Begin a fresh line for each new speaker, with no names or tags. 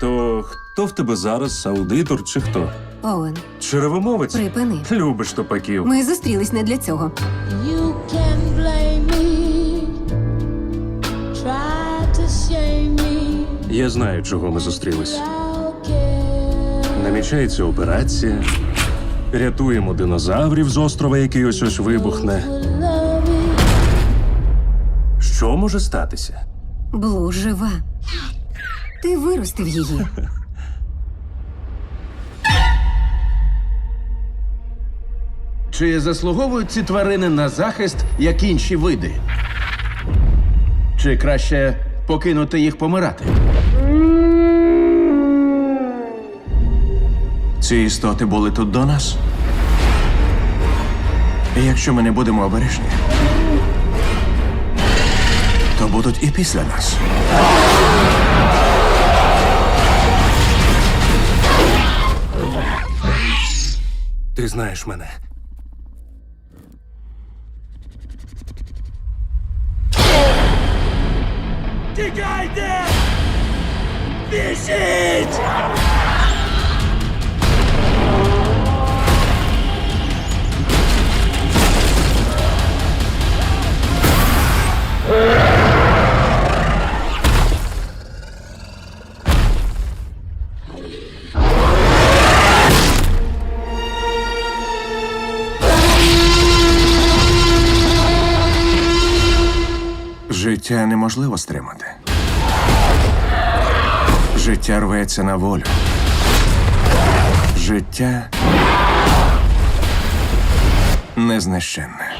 То хто в тебе зараз? Аудитор чи хто?
Оуен,
Черевомовець?
припини.
Любиш топаків.
Ми зустрілись не для цього.
You can blame me, try to shame me.
Я знаю, чого ми зустрілись.
I'll.
Намічається операція. Рятуємо динозаврів з острова, який ось ось вибухне.
Love.
Що може статися?
Блу жива. Ти виростив її.
Чи заслуговують ці тварини на захист, як інші види? Чи краще покинути їх помирати? Ці істоти були тут до нас. І якщо ми не будемо обережні, то будуть і після нас.
Ти знаєш мене. Тікайте! Біжіть!
Життя неможливо стримати. Життя рветься на волю. Життя незнищенне.